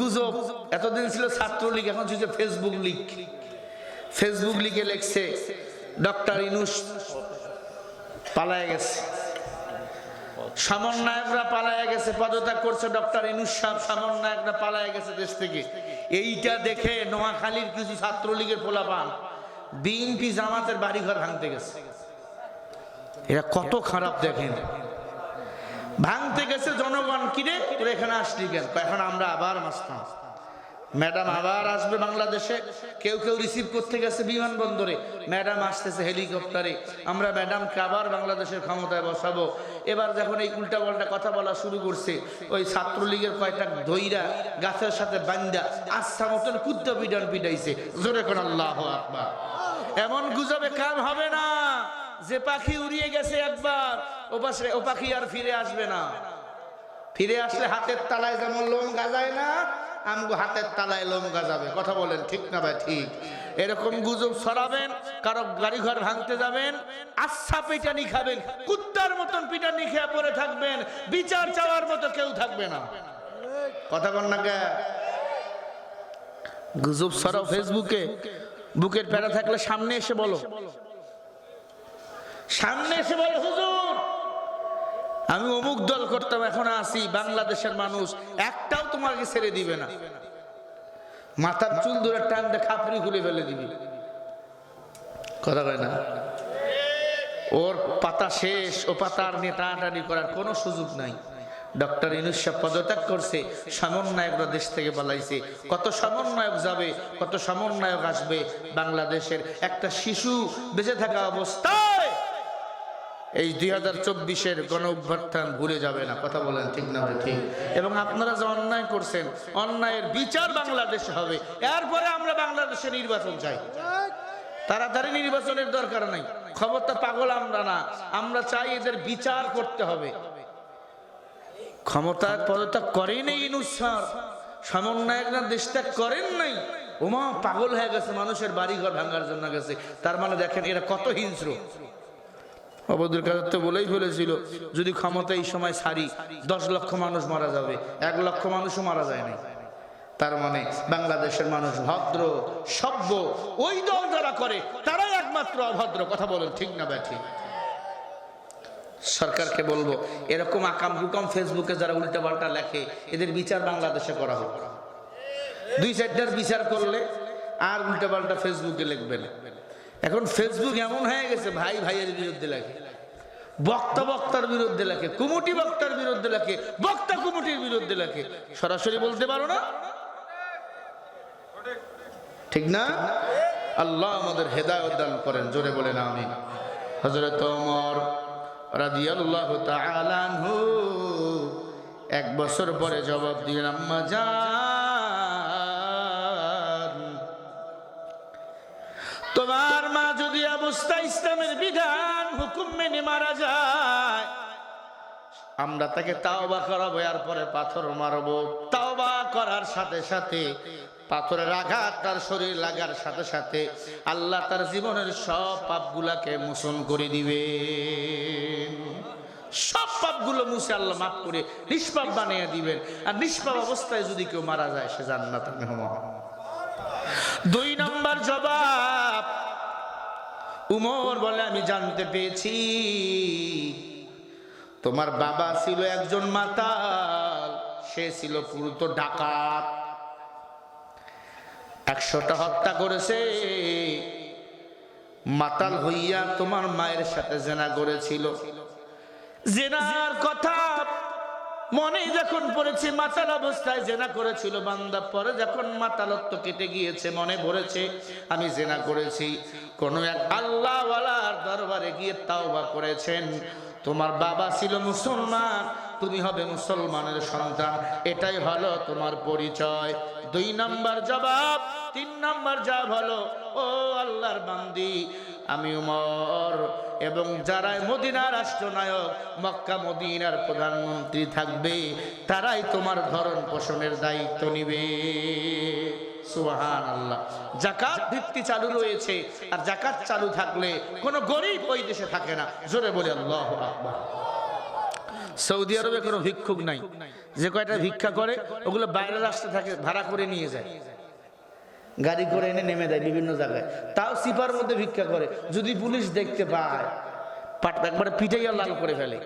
গুজব। এতদিন ছিল ছাত্রলীগ, এখন ছিল ফেসবুক লীগ। ফেসবুক লিগে লেখছে, ডক্টর ইনুস পালায় গেছে। সমন্বয়করা পালায় গেছে, পদত্যাগ করছে ডক্টর ইনুস সাহেব, সমন্বয়করা পালায় গেছে দেশ থেকে। এইটা দেখে নোয়াখালীর কিছু ছাত্রলীগের পোলাপান বিএনপি জামাতের বাড়িঘর ভাঙতে গেছে। এরা কত খারাপ দেখেন। ভাঙতে গেছে জনগণ কিরে তোর এখানে আসলি কেন? এখন আমরা আবার মাস্তাম ম্যাডাম আবার আসবে বাংলাদেশে। কেউ কেউ রিসিভ করতে গেছে বিমানবন্দরে। ম্যাডাম আসতেছে হেলিকপ্টারে। আমরা ম্যাডামকে আবার বাংলাদেশের ক্ষমতায় বসাবো। এবার যখন এই উল্টা পাল্টা কথা বলা শুরু করছে, ওই ছাত্রলীগের কয়েকটা দইরা গাছের সাথে বান্দা আচ্ছা মতন কুদ্দ পিডান পিডাইছে জোরে কোন আল্লাহ এমন গুজবে কাম হবে না। যে পাখি উড়িয়ে গেছে একবার ও পাশে ও পাখি আর ফিরে আসবে না। ফিরে আসলে হাতের তালায় যেমন লোম গাজায় না আমগো হাতের তালায় লোম গাজাবে। কথা বলেন ঠিক না ভাই? ঠিক। এরকম গুজব ছড়াবেন কারও গাড়ি ঘর ভাঙতে যাবেন আচ্ছা পিটানি খাবেন কুত্তার মতন পিটানি খেয়ে পড়ে থাকবেন বিচার চাওয়ার মতো কেউ থাকবে না। কথা কন না গুজব ছড়াও ফেসবুকে। বুকের প্যারা থাকলে সামনে এসে বলো। সামনে এসে বলো, হুজুর, আমি অমুক দল করতাম, এখন আসি বাংলাদেশের মানুষ, একটাও তোমাকে ছেড়ে দিবে না। মাথার চুল ধরে টানতে খাপড়ি খুলে ফেলে দিবি। কথা কয় না? ওর পাতা শেষ, ও পাতার নিয়ে টানাটানি করার কোনো সুযোগ নাই। ডক্টর ইনুস পদত্যাগ করছে, সমন্বয়করা দেশ থেকে পালাইছে। কত সমন্বয়ক যাবে, কত সমন্বয়ক আসবে, বাংলাদেশের একটা শিশু বেঁচে থাকা অবস্থায় এই দুই হাজার চব্বিশের গণ অভ্যর্থান ভুলে যাবে না, কথা বলেন ঠিক না ঠিক। এবং আপনারা যে অন্যায় করছেন, অন্যায়ের বিচার বাংলাদেশে হবে। এরপরে আমরা বাংলাদেশে নির্বাচন চাই। তাড়াতাড়ি নির্বাচনের দরকার নাই। খবরটা পাগল আমরা না। আমরা চাই এদের বিচার করতে হবে। ক্ষমতার পদত্যাগ করেই নেই ইনুসার সমন্বয়করা দেশত্যাগ করেন নাই। ওমা পাগল হয়ে গেছে, মানুষের বাড়িঘর ভাঙার জন্য গেছে। তার মানে দেখেন, এরা কত হিংস্র। অবদুল কাদের তো বলেই ফেলেছিল, যদি ক্ষমতা এই সময় সারি, দশ লক্ষ মানুষ মারা যাবে, এক লক্ষ মানুষও মারা যায় না তার মানে বাংলাদেশের মানুষ ভদ্র, সভ্য, ওই দল যারা করে, তারাই একমাত্র অভদ্র, কথা বলেন ঠিক না ব্যাঠি? সরকারকে বলব, এরকম আকাম হুকাম ফেসবুকে যারা উল্টা পাল্টা লেখে, এদের বিচার বাংলাদেশে করা হোক। দুই চারটার বিচার করলে আর উল্টা পাল্টা ফেসবুকে লিখবে না। এখন ফেসবুক এমন হয়ে গেছে, ভাই ভাইয়ের বিরুদ্ধে লেখে। বক্তা বক্তার বিরুদ্ধে লেখে, কুমুটি বক্তার বিরুদ্ধে লেখে, বক্তা কুমুটির বিরুদ্ধে লেখে। সরাসরি বলতে পারো না? ঠিক না? আল্লাহ আমাদের হেদায়ত দান করেন, জোরে বলেন আমি হজরত তাআলা আনহু এক বছর পরে জবাব দিলেন, আম্মা জান। তোমার মা যদি অবস্থা ইসলামের বিধান, হুকুম মেনে মারা যায়। আমরা তাকে তাওবা করাবো, এরপরে পাথর মারবো। তাওবা করার সাথে সাথে, পাথরের আঘাত তার শরীর লাগার সাথে সাথে, আল্লাহ তার জীবনের সব পাপগুলাকে মোচন করে দিবে সব পাপগুলো মুছে আল্লাহ মাফ করে, নিষ্পাপ বানিয়ে দিবেন। আর নিষ্পাপ অবস্থায় যদি কেউ মারা যায়, সে জান্নাত দুই নম্বর জবাব উমর বলে, আমি জানতে পেরেছি তোমার বাবা ছিল একজন মাতাল, সে ছিল পুরুত ডাকাত। একশোটা হত্যা করেছে। মাতাল হইয়া তোমার মায়ের সাথে জেনা করেছিল। জেনার কথা মনে যখন পড়েছে, মাতাল অবস্থায় জেনা করেছিল। বান্দা পরে যখন মাতালত্ব কেটে গিয়েছে, মনে ভরেছে আমি জেনা করেছি। কোন এক আল্লাহওয়ালার দরবারে গিয়ে তাওবা করেছেন। তোমার বাবা ছিল মুসলমান, তুমি হবে মুসলমানের সন্তান। এটাই হলো তোমার পরিচয়। দুই নাম্বার জবাব, তিন নাম্বার জবাব হলো, ও আল্লাহর বান্দি, আমি উমর এবং যারা মদিনার রাষ্ট্রনায়ক, মক্কা মদিনার প্রধানমন্ত্রী থাকবে, তারাই তোমার ধরন পোষণের দায়িত্ব নিবে। সৌদি আরবে কোনো ভিক্ষুক নাই। যে কয়টা ভিক্ষা করে, ওগুলো বাইরের থাকে ভাড়া করে নিয়ে যায়। গাড়ি করে এনে নেমে দেয় বিভিন্ন জায়গায়। তাও সিপার মধ্যে ভিক্ষা করে। যদি পুলিশ দেখতে পায়, পাট পিটাইয়া লাল করে ফেলে।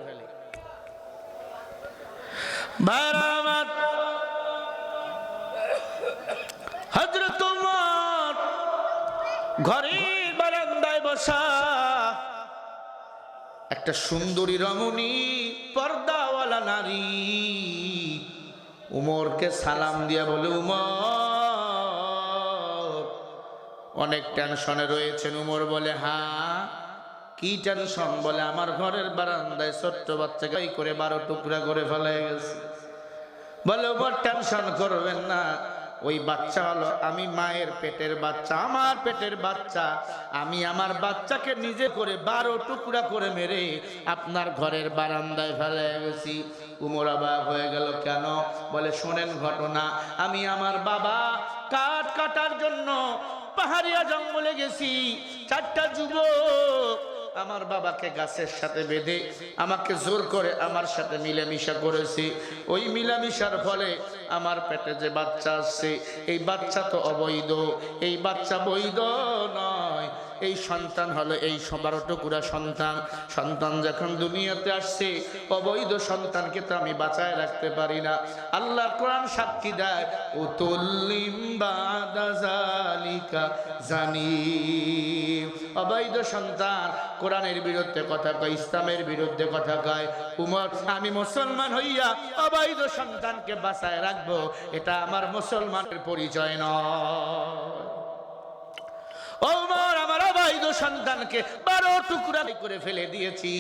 ভাইরা ঘরের বারান্দায় বসা। একটা সুন্দরী রমণী, পর্দাওয়ালা নারী। উমরকে সালাম দিয়া বলে, উমর। অনেক টেনশনে রয়েছেন, উমর বলে হা কি টেনশন বলে, আমার ঘরের বারান্দায় ছোট্ট বাচ্চাকে এই করে বারো টুকরা করে ফেলে গেছে। বলে, উমর, টেনশন করবেন না ওই বাচ্চা হলো আমি মায়ের পেটের বাচ্চা, আমার পেটের বাচ্চা। আমি আমার বাচ্চাকে নিজে করে বারো টুকরা করে মেরে আপনার ঘরের বারান্দায় ফেলে গেছি। উমর হয়ে গেল, কেন? বলে, শোনেন ঘটনা, আমি আমার বাবা কাঠ কাটার জন্য পাহাড়িয়া জঙ্গলে গেছি। চারটা যুবক আমার বাবাকে গাছের সাথে বেঁধে আমাকে জোর করে আমার সাথে মিলামিশা করেছে। ওই মিলামিশার ফলে আমার পেটে যে বাচ্চা আসছে, এই বাচ্চা তো অবৈধ, এই বাচ্চা বৈধ নয়। এই সন্তান হলো এই বারো টুকুরা সন্তান। সন্তান যখন দুনিয়াতে আসছে, অবৈধ সন্তানকে তো আমি বাঁচায় রাখতে পারি না। আল্লাহ কোরআন সাক্ষী দেয় জানি অবৈধ সন্তান কোরআনের বিরুদ্ধে কথা কয়, ইসলামের বিরুদ্ধে কথা কয়। উমর, আমি মুসলমান হইয়া অবৈধ সন্তানকে বাঁচায় রাখব, এটা আমার মুসলমানের পরিচয় নয়। ওমর, আমার অবৈধ সন্তানকে বারো টুকরা করে ফেলে দিয়েছি।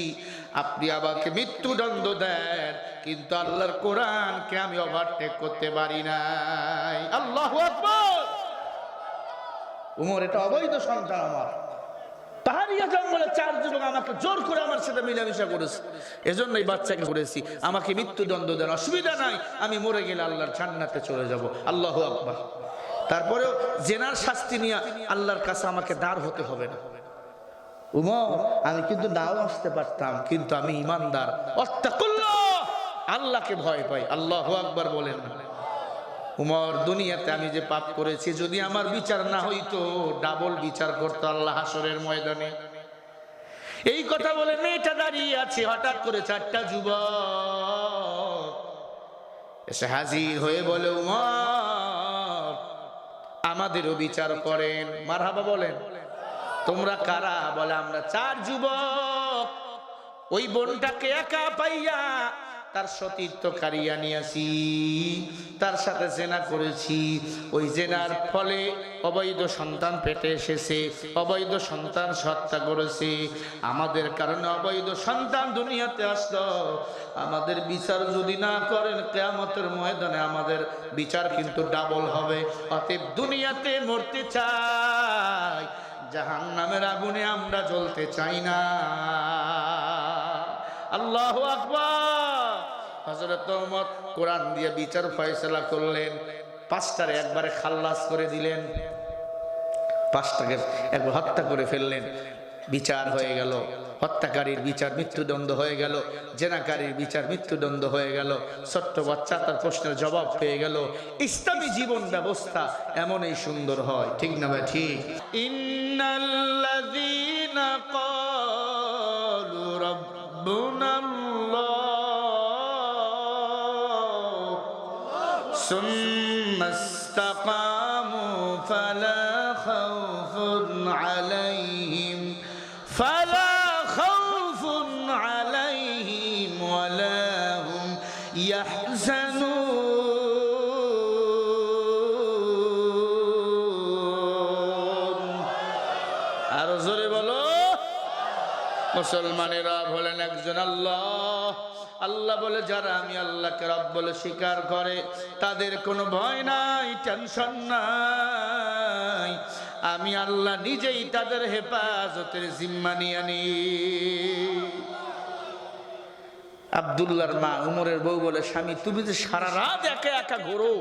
আপনি আমাকে মৃত্যুদণ্ড দেন, কিন্তু আল্লাহর কোরআনকে আমি ওভারটেক করতে পারি নাই। আল্লাহ উমর এটা অবৈধ সন্তান আমার। পাহাড়িয়া জঙ্গলে চার যুবক আমাকে জোর করে আমার সাথে মিলামিশা করেছে। এজন্য বাচ্চাকে করেছি। আমাকে মৃত্যুদণ্ড দেন, অসুবিধা নাই। আমি মরে গেলে আল্লাহর জান্নাতে চলে যাব। আল্লাহ আকবার। তারপরেও জেনার শাস্তি নিয়ে আল্লাহর কাছে আমাকে দাঁড় হতে হবে না। উমর, আমি কিন্তু নাও আসতে পারতাম, কিন্তু আমি ইমানদার। আল্লাহকে ভয় পাই। আল্লাহ আকবার বলেন। উমর, দুনিয়াতে আমি যে পাপ করেছি, যদি আমার বিচার না হইতো, ডাবল বিচার করতো আল্লাহ হাসরের ময়দানে। এই কথা বলে মেয়েটা দাঁড়িয়ে আছে, হঠাৎ করে চারটা যুবক এসে হাজির হয়ে বলে, উমর আমাদেরও বিচার করেন। মার হাবা বলেন। তোমরা কারা? বলে, আমরা চার যুবক। ওই বোনটাকে একা পাইয়া তার সতীর্থ কারিয়া নিয়েছি তার সাথে জেনা করেছি। ওই জেনার ফলে অবৈধ সন্তান পেটে এসেছে, অবৈধ সন্তান হত্যা করেছে। আমাদের কারণে অবৈধ সন্তান দুনিয়াতে আসলো। আমাদের বিচার যদি না করেন, কেয়ামতের ময়দানে আমাদের বিচার কিন্তু ডাবল হবে। অতএব দুনিয়াতে মরতে চাই জাহান নামের আগুনে আমরা জ্বলতে চাই না। আল্লাহ আকবার। হজরত ওমর কোরআন দিয়ে বিচার ফয়সলা করলেন, পাঁচটারে একবারে খাল্লাস করে দিলেন, পাঁচটাকে একবার হত্যা করে ফেললেন, বিচার হয়ে গেল, হত্যাকারীর বিচার মৃত্যুদণ্ড হয়ে গেল, জেনাকারীর বিচার মৃত্যুদণ্ড হয়ে গেল, ছোট্ট বাচ্চা তার প্রশ্নের জবাব পেয়ে গেল, ইসলামী জীবন ব্যবস্থা এমনই সুন্দর হয়, ঠিক না ভাই, ঠিক? ইন্নাল্লাযীনা ক্বালু রাব্বুনা ثم استقاموا فلا خوف عليهم فلا خوف عليهم ولا هم يحزنون আরো জোরে বলো মুসলমানেরা বলেন একজন আল্লাহ আল্লাহ বলে, যারা আমি আল্লাহকে রব বলে স্বীকার করে, তাদের কোনো ভয় নাই, টেনশন নাই। আমি আল্লাহ নিজেই তাদের হেফাজতের জিম্মা নিয়ে নি। আবদুল্লাহর মা উমরের বউ বলে, স্বামী, তুমি যে সারা রাত একা একা ঘোরো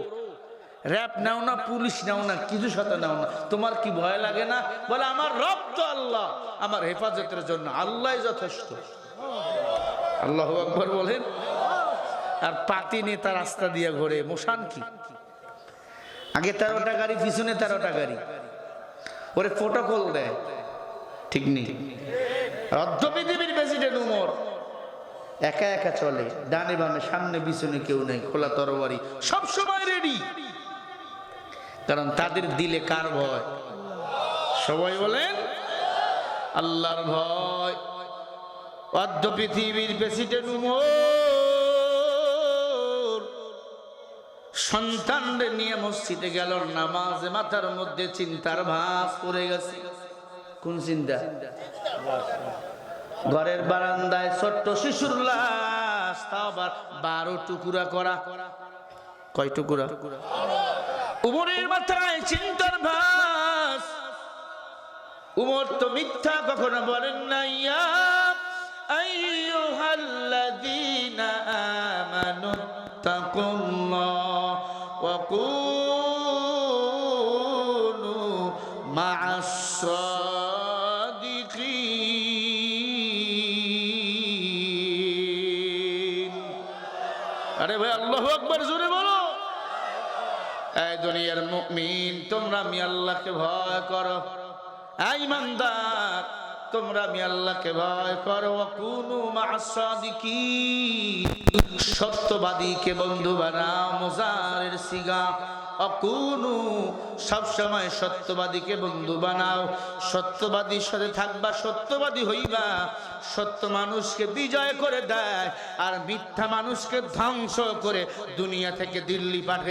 র্যাপ নাও না, পুলিশ নাও না, কিছু সাথে নাও না, তোমার কি ভয় লাগে না? বলে, আমার রব তো আল্লাহ, আমার হেফাজতের জন্য আল্লাহ যথেষ্ট। আল্লাহ আকবর বলেন। আর পাতি নেতা রাস্তা দিয়ে ঘোরে। মোশান কি? আগে তেরোটা গাড়ি, পিছনে তেরোটা গাড়ি। ওরে প্রোটোকল দেয়। ঠিক নেই। রাজ্য পৃথিবীর প্রেসিডেন্ট উমর। একা একা চলে। ডানে বামে, সামনে পিছনে কেউ নেই। খোলা তরবারি। সব সময় রেডি কারণ তাদের দিলে কার ভয়? সবাই বলেন, আল্লাহর ভয়। অর্ধ পৃথিবীর প্রেসিডেন্ট উমর। সন্তানদের নিয়ে মসজিদে গেল, নামাজে মাথার মধ্যে চিন্তার ভাস পড়ে গেছে। কোন চিন্তা? ঘরের বারান্দায় ছোট্ট শিশুর লাশ, তাও আবার বারো টুকুরা করা। কয় টুকুরা? উমরের মাথায় চিন্তার ভাস উমর তো মিথ্যা কখনো বলেন না ইয়া মা'আস সাদিকিন আরে ভাই, আল্লাহু আকবার, জোরে বলো। এই দুনিয়ার মুমিন, তোমরা আমি আল্লাহকে ভয় করো। এই ইমানদার। তোমরা আমি ভয় করো। মাসাদিকি সত্যবাদীকে বন্ধু বানাও, মোজারের সিগা। অকুনু সত্যবাদীকে বন্ধু বানাও। সত্যবাদীর সাথে থাকবা, সত্যবাদী হইবা। সত্য মানুষকে বিজয় করে দেয় আর মিথ্যা মানুষকে ধ্বংস করে দুনিয়া থেকে দিল্লি পাঠে